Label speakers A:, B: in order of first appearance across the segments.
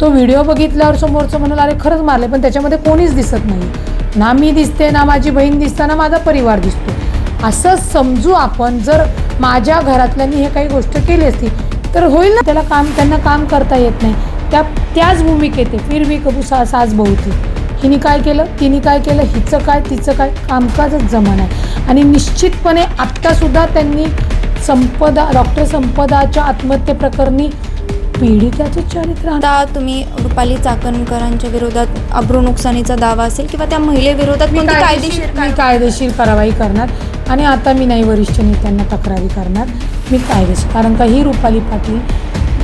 A: तो व्हिडिओ बघितल्यावर समोरचं म्हणाला अरे खरंच मारले पण त्याच्यामध्ये कोणीच दिसत नाही. ना मी दिसते ना माझी बहीण दिसते ना माझा परिवार दिसतो असं समजू आपण जर माझ्या घरातल्यांनी हे काही गोष्ट केली असती तर होईल ना? त्याला काम त्यांना काम करता येत नाही. त्या त्याच भूमिकेत फिर मी कबू सा सास बहुती हिने काय केलं? तिने काय केलं? हिचं काय तिचं काय? कामकाजच जमान आहे. आणि निश्चितपणे आत्तासुद्धा त्यांनी संपदा डॉक्टर संपदाच्या आत्महत्येप्रकरणी पीडिताचं चरित्र.
B: आता तुम्ही रुपाली चाकणकरांच्या विरोधात अब्रू नुकसानीचा दावा असेल किंवा त्या महिलेविरोधात कोणती कायदेशीर
A: मी कायदेशीर कारवाई करणार आणि आता मी नाही वरिष्ठ नेत्यांना तक्रारी करणार मी कायदेशीर कारण का ही रुपाली पाटील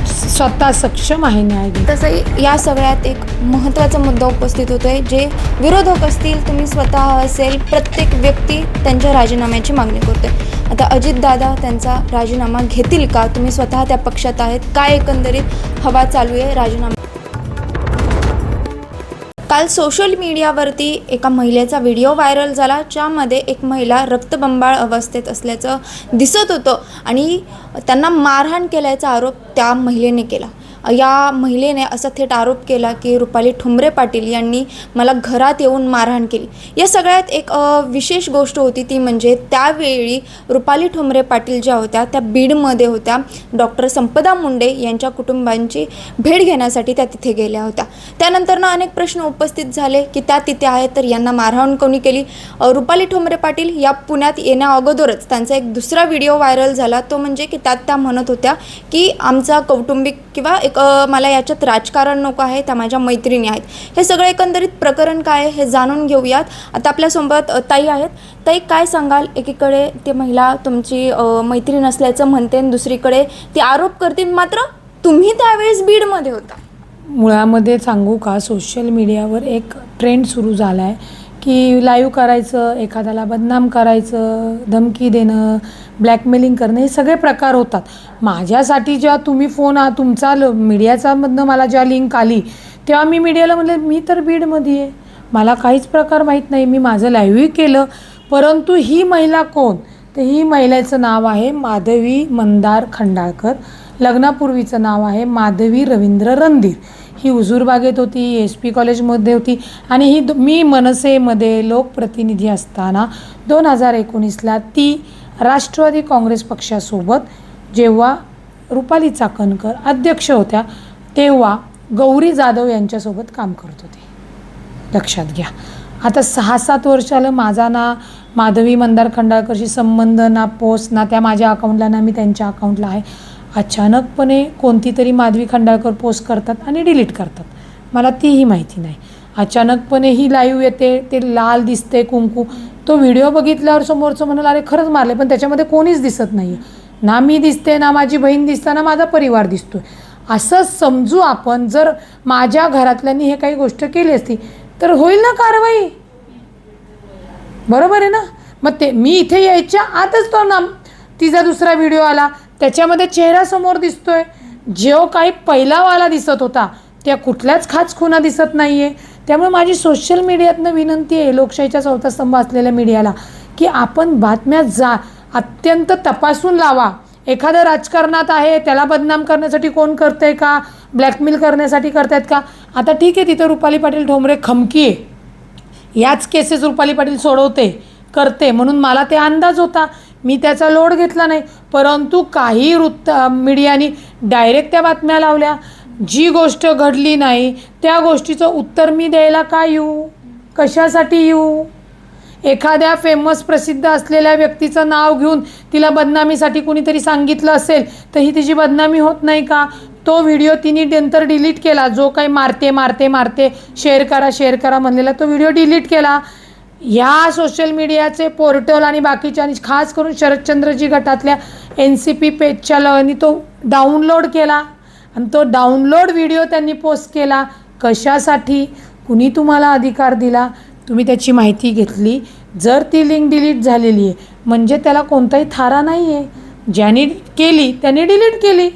A: स्वतः सक्षम आहे न्याय
B: तसं या सगळ्यात एक महत्त्वाचा मुद्दा उपस्थित होतोय जे विरोधक असतील तुम्ही स्वतः असेल प्रत्येक व्यक्ती त्यांच्या राजीनाम्याची मागणी करतोय. आता अजितदादा त्यांचा राजीनामा घेतील का? तुम्ही स्वतः त्या पक्षात आहेत. काय एकंदरीत हवा चालू आहे राजीनामा काल सोशल मीडियावरती एका महिलेचा व्हिडिओ व्हायरल झाला ज्यामध्ये एक महिला रक्तबंबाळ अवस्थेत असल्याचं दिसत होतं आणि त्यांना मारहाण केल्याचा आरोप त्या महिलेने केला. या महिलेने असा थेट आरोप केला की रुपाली ठुमरे पाटील यांनी मला घरात येऊन मारहाण केली. या सगळ्यात एक विशेष गोष्ट होती ती म्हणजे त्यावेळी रुपाली ठुमरे पाटील ज्या होत्या त्या बीडमध्ये होत्या. डॉक्टर संपदा मुंडे यांच्या कुटुंबांची भेट घेण्यासाठी त्या तिथे गेल्या होत्या. त्यानंतर ना अनेक प्रश्न उपस्थित झाले की त्या तिथे आहेत तर यांना मारहाण कोणी केली? रुपाली ठोंबरे पाटील या पुण्यात येण्या अगोदरच त्यांचा एक दुसरा व्हिडिओ व्हायरल झाला. तो म्हणजे की त्यात त्या म्हणत होत्या की आमचा कौटुंबिक किंवा एक मला याच्यात राजकारण नको आहे त्या माझ्या मैत्रिणी आहेत. हे सगळं एकंदरीत प्रकरण काय आहे हे जाणून घेऊयात. आता आपल्यासोबत ताई आहेत. ताई काय सांगाल? एकीकडे ती महिला तुमची मैत्रीण असल्याचं म्हणते आणि दुसरीकडे ती आरोप करते मात्र तुम्ही त्यावेळेस बीडमध्ये होता.
A: मुळामध्ये सांगू का? सोशल मीडियावर एक ट्रेंड सुरू झाला आहे की लाईव्ह करायचं एखाद्याला बदनाम करायचं धमकी देणं ब्लॅकमेलिंग करणं हे सगळे प्रकार होतात. माझ्यासाठी जेव्हा तुम्ही फोन हा तुमचा ल मीडियाचामधनं मला जेव्हा लिंक आली तेव्हा मी मीडियाला म्हणले मी तर बीडमध्ये आहे. मला काहीच प्रकार माहीत नाही. मी माझं लाईव्हही केलं. परंतु ही महिला कोण? तर ही महिलेचं नाव आहे माधवी मंदार खंडाळकर. लग्नापूर्वीचं नाव आहे माधवी रवींद्र रणधीर. ही हुजूरबागेत होती एस पी कॉलेजमध्ये होती आणि ही द मी मनसेमध्ये लोकप्रतिनिधी असताना दोन हजार एकोणीसला ती राष्ट्रवादी काँग्रेस पक्षासोबत जेव्हा रुपाली चाकणकर अध्यक्ष होत्या तेव्हा गौरी जाधव यांच्यासोबत काम करत होती. लक्षात घ्या. आता सहा सात वर्ष आलं माझा ना माधवी मंदार खंडाळकरशी संबंध ना पोस्ट ना त्या माझ्या अकाउंटला ना मी त्यांच्या अकाउंटला आहे. अचानकपणे कोणती तरी माधवी खंडाळकर पोस्ट करतात आणि डिलीट करतात. मला तीही माहिती नाही. अचानकपणे ही लाईव्ह येते ते लाल दिसते कुंकू. तो व्हिडिओ बघितल्यावर समोरचं म्हणाला अरे खरंच मारले पण त्याच्यामध्ये कोणीच दिसत नाही ना मी दिसते ना माझी बहीण दिसते ना माझा परिवार दिसतोय. असं समजू आपण जर माझ्या घरातल्यांनी हे काही गोष्ट केली असती तर होईल ना कारवाई? बरोबर आहे ना? मग ते मी इथे यायच्या आतच तो ना तिचा दुसरा व्हिडिओ आला त्याच्यामध्ये चेहरा समोर दिसतोय. जो काही पहिलावाला दिसत होता त्या कुठल्याच खाच खुना दिसत नाही आहे त्यामुळे माझी सोशल मीडियातनं विनंती आहे लोकशाहीचा चौथा स्तंभ असलेल्या मीडियाला की आपण बातम्या जा अत्यंत तपासून लावा. एखादं राजकारणात आहे त्याला बदनाम करण्यासाठी कोण करतंय का? ब्लॅकमेल करण्यासाठी करतायत का? आता ठीक आहे तिथं रुपाली पाटील ठोंबरे खमकी आहे. याच केसेस रुपाली पाटील सोडवते करते म्हणून मला ते अंदाज होता. मी त्याचा लोड घेतला नाही. परंतु काही वृत्त मीडियानी डायरेक्ट त्या बातम्या लावल्या. जी गोष्ट घडली नाही त्या गोष्टीचं उत्तर मी द्यायला का येऊ? कशासाठी येऊ? एखाद्या फेमस प्रसिद्ध असलेल्या व्यक्तीचं नाव घेऊन तिला बदनामीसाठी कुणीतरी सांगितलं असेल तर ही तिची बदनामी होत नाही का? तो व्हिडिओ तिने नंतर डिलीट केला. जो काही मारते मारते मारते शेअर करा शेअर करा म्हणलेला तो व्हिडिओ डिलीट केला. या सोशल मीडियाचे पोर्टल आणि बाकीच्या आणि खास करून शरदचंद्रजी गटातल्या एन सी पी पेजच्या लनी तो डाउनलोड केला. आणि तो डाउनलोड व्हिडिओ त्यांनी पोस्ट केला. कशासाठी? कुणी तुम्हाला अधिकार दिला? तुम्ही त्याची माहिती घेतली. जर ती लिंक डिलीट झालेली आहे म्हणजे त्याला कोणताही थारा नाही आहे ज्याने केली त्याने डिलीट केली.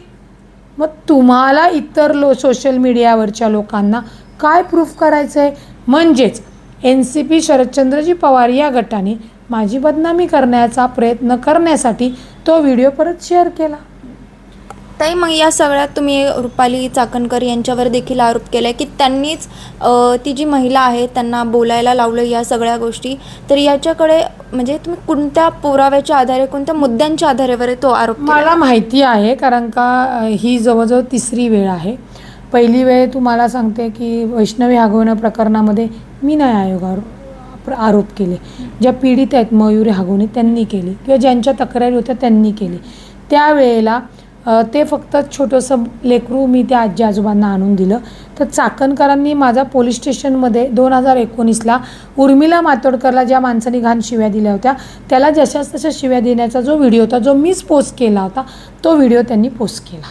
A: मग तुम्हाला इतर लो सोशल मीडियावरच्या लोकांना काय प्रूफ करायचं आहे म्हणजेच N C P Sharadchandraji Pawar या गटाने माझी बदनामी करण्याचा प्रयत्न करण्यासाठी तो व्हिडिओ परत शेअर केला.
B: ताई मग या सगळ्यात तुम्ही रुपाली चाकणकर यांच्यावर देखील आरोप केला आहे की त्यांनीच ती जी महिला आहे त्यांना बोलायला लावलं या सगळ्या गोष्टी. तर याच्याकडे म्हणजे तुम्ही कोणत्या पुराव्याच्या आधारे कोणत्या मुद्द्यांच्या आधारेवर तो आरोप?
A: मला माहिती आहे कारण का ही जवळजवळ तिसरी वेळ आहे. पहिली वेळ तुम्हाला सांगते की वैष्णवी हागवणं प्रकरणामध्ये मी नाही आयोगावर प्र- आरोप केले. ज्या पीडित आहेत मयुरी हागवणे त्यांनी केली किंवा ज्यांच्या तक्रारी होत्या त्यांनी केली. त्यावेळेला अ, ते फक्त छोटंसं लेकरू मी त्या आजी आजोबांना आणून दिलं. तर चाकणकरांनी माझा पोलीस स्टेशनमध्ये दोन हजार एकोणीसला उर्मिला मातोडकरला ज्या माणसाने घाण शिव्या दिल्या होत्या त्याला जशाच तशा शिव्या देण्याचा जो व्हिडिओ होता जो मीच पोस्ट केला होता तो व्हिडिओ त्यांनी पोस्ट केला.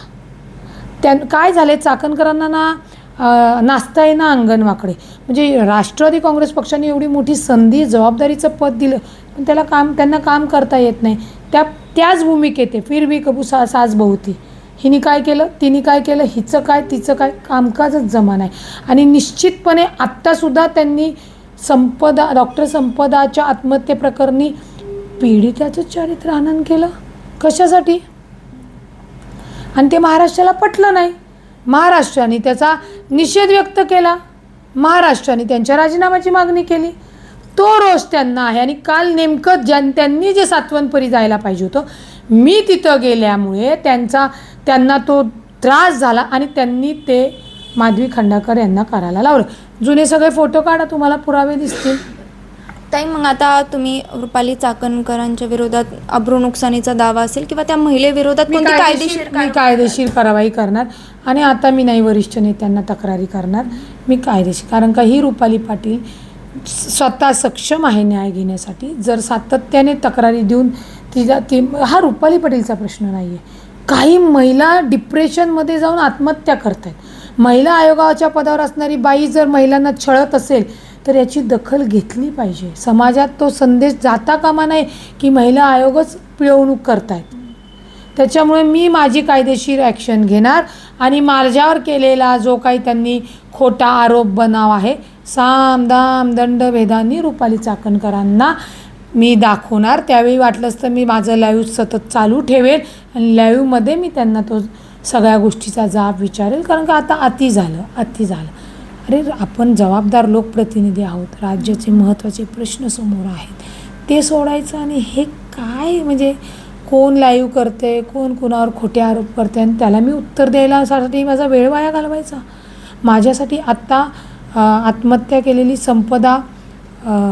A: त्यां काय झाले? चाकणकरांना ना नाचता आहे ना अंगणवाकडे. म्हणजे राष्ट्रवादी काँग्रेस पक्षाने एवढी मोठी संधी जबाबदारीचं पद दिलं पण त्याला काम त्यांना काम करता येत नाही. त्या त्याच भूमिकेत आहे. फिर भी कबू सा साज बहुती. हिने काय केलं? तिने काय केलं? हिचं काय तिचं काय? कामकाजच जमा नाही. आणि निश्चितपणे आत्तासुद्धा त्यांनी संपदा डॉक्टर संपदाच्या आत्महत्येप्रकरणी पीडिताचं चारित्र्य हनन केलं? कशासाठी? आणि ते महाराष्ट्राला पटलं नाही. महाराष्ट्राने त्याचा निषेध व्यक्त केला. महाराष्ट्राने त्यांच्या राजीनाम्याची मागणी केली. तो रोष त्यांना आहे आणि काल नेमकं ज्यां त्यांनी जे सातवनपरी जायला पाहिजे होतं मी तिथं गेल्यामुळे त्यांचा त्यांना तो त्रास झाला आणि त्यांनी ते माधवी खंडाकर यांना करायला लावलं. जुने सगळे फोटो काढा तुम्हाला पुरावे दिसतील.
B: ताई मग आता तुम्ही रुपाली चाकणकरांच्या विरोधात अब्रू नुकसानीचा दावा असेल किंवा त्या महिलेविरोधात
A: मी
B: कोणती
A: कायदेशीर मी कायदेशीर कारवाई करणार आणि आता मी नाही वरिष्ठ नेत्यांना तक्रारी करणार. मी कायदेशीर कारण का ही रुपाली पाटील स्वतः सक्षम आहे न्याय घेण्यासाठी. जर सातत्याने तक्रारी देऊन तिचा ती हा रुपाली पाटीलचा प्रश्न नाही आहे काही महिला डिप्रेशनमध्ये जाऊन आत्महत्या करत आहेत महिला आयोगाच्या पदावर असणारी बाई जर महिलांना छळत असेल तर याची दखल घेतली पाहिजे. समाजात तो संदेश जाता कामा नये की महिला आयोगच पिळवणूक करतायत. त्याच्यामुळे मी माझी कायदेशीर ॲक्शन घेणार आणि माझ्यावर केलेला जो काही त्यांनी खोटा आरोप बनाव आहे साम दाम दंड भेदांनी रुपाली चाकणकरांना मी दाखवणार. त्यावेळी वाटलंच तर मी माझं लाईव्ह सतत चालू ठेवेल आणि लाईव्हमध्ये मी त्यांना तो सगळ्या गोष्टीचा जाब विचारेल. कारण का आता अति झालं अति झालं. अरे आपण जबाबदार लोकप्रतिनिधी आहोत. राज्याचे महत्त्वाचे प्रश्न समोर आहेत. ते सोडायचं आणि हे काय? म्हणजे कोण लाईव्ह करते कोण कुणावर खोटे आरोप करते आणि त्याला मी उत्तर द्यायला साठी माझा वेळ वाया घालवायचा. माझ्यासाठी आत्ता आत्महत्या केलेली संपदा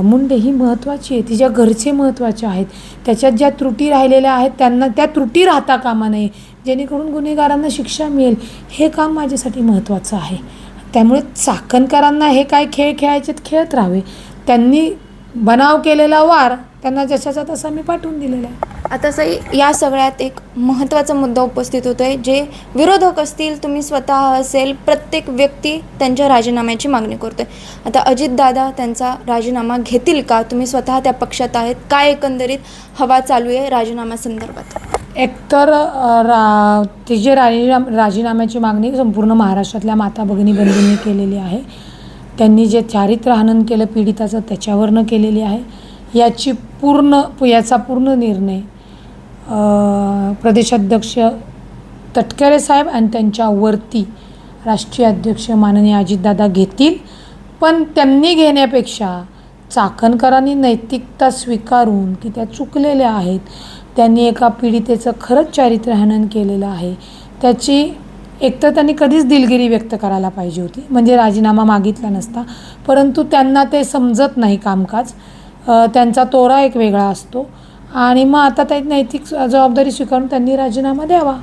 A: मुंडे ही महत्त्वाची आहे. तिच्या घरचे महत्त्वाचे आहेत. त्याच्यात ज्या त्रुटी राहिलेल्या आहेत त्यांना त्या त्रुटी राहता कामा नये. जेणेकरून गुन्हेगारांना शिक्षा मिळेल. हे काम माझ्यासाठी महत्त्वाचं आहे. त्यामुळे चाकणकरांना हे काय खेळ खेळायचे खेळत राहावे. त्यांनी बनाव केलेला वार त्यांना जशाचा तसा मी पाठवून दिलेला आहे.
B: आता सई या सगळ्यात एक महत्त्वाचा मुद्दा उपस्थित होतो आहे जे विरोधक असतील तुम्ही स्वतः असेल प्रत्येक व्यक्ती त्यांच्या राजीनाम्याची मागणी करतो आहे आता अजितदादा त्यांचा राजीनामा घेतील का? तुम्ही स्वतः त्या पक्षात आहेत काय एकंदरीत हवा चालू आहे राजीनाम्यासंदर्भात
A: एकतर रा तिचे राजीनाम राजीनाम्याची मागणी संपूर्ण महाराष्ट्रातल्या माता भगिनी बंधूंनी केलेली आहे. त्यांनी जे चारित्र्य हनन केलं पीडिताचं त्याच्यावरनं केलेली आहे. याची पूर्ण याचा पूर्ण निर्णय प्रदेशाध्यक्ष तटकरे साहेब आणि त्यांच्यावरती राष्ट्रीय अध्यक्ष माननीय अजितदादा घेतील. पण त्यांनी घेण्यापेक्षा चाकणकरांनी नैतिकता स्वीकारून की त्या चुकलेल्या आहेत त्यांनी एका पीडितेचं खरंच चारित्र्यहनन केलेलं आहे. त्याची एकतर त्यांनी कधीच दिलगिरी व्यक्त करायला पाहिजे होती म्हणजे राजीनामा मागितला नसता परंतु त्यांना ते समजत नाही कामकाज. त्यांचा तोरा एक वेगळा असतो आणि मग आता त्या नैतिक जबाबदारी स्वीकारून त्यांनी राजीनामा द्यावा.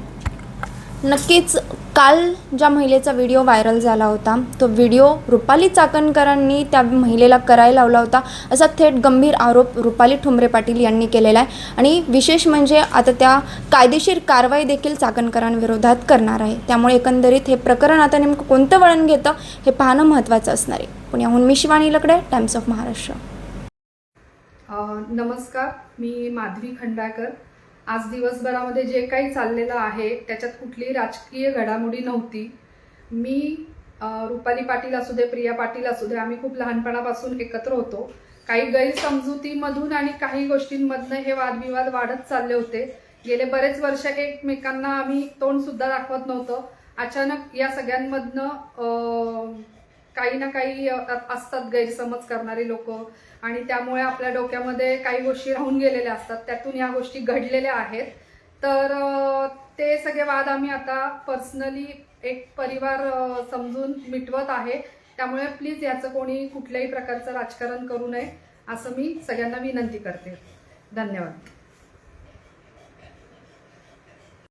B: नक्कीच काल ज्या महिलेचा व्हिडिओ व्हायरल झाला होता तो व्हिडिओ रुपाली चाकणकरांनी त्या महिलेला करायला लावला होता असा थेट गंभीर आरोप रुपाली ठुमरे पाटील यांनी केलेला आहे. आणि विशेष म्हणजे आता त्या कायदेशीर कारवाई देखील चाकणकरांविरोधात करणार आहे. त्यामुळे एकंदरीत हे प्रकरण आता नेमकं कोणतं वळण घेतं हे पाहणं महत्त्वाचं असणार आहे. पुण्याहून मी शिवानी लकडे टाइम्स ऑफ महाराष्ट्र
C: नमस्कार मी माधवी खंडाळकर. आज दिवसभरामध्ये जे काही चाललेलं आहे त्याच्यात कुठलीही राजकीय घडामोडी नव्हती. मी रुपाली पाटील असू दे प्रिया पाटील असू दे आम्ही खूप लहानपणापासून एकत्र होतो. काही गैरसमजुतीमधून आणि काही गोष्टींमधनं हे वादविवाद वाढत चालले होते. गेले बरेच वर्ष एकमेकांना आम्ही तोंडसुद्धा दाखवत नव्हतं. अचानक या सगळ्यांमधनं काही ना काही असतात गैरसमज करणारे लोक. आणि त्यामुळे आपल्या डोक्यामध्ये काही गोष्टी राहून गेलेल्या असतात. त्यातून या गोष्टी घडलेल्या आहेत. तर ते सगळे वाद आम्ही आता पर्सनली एक परिवार समजून मिटवत आहे. त्यामुळे प्लीज याचं कोणी कुठल्याही प्रकारचं राजकारण करू नये असं मी सगळ्यांना विनंती करते. धन्यवाद.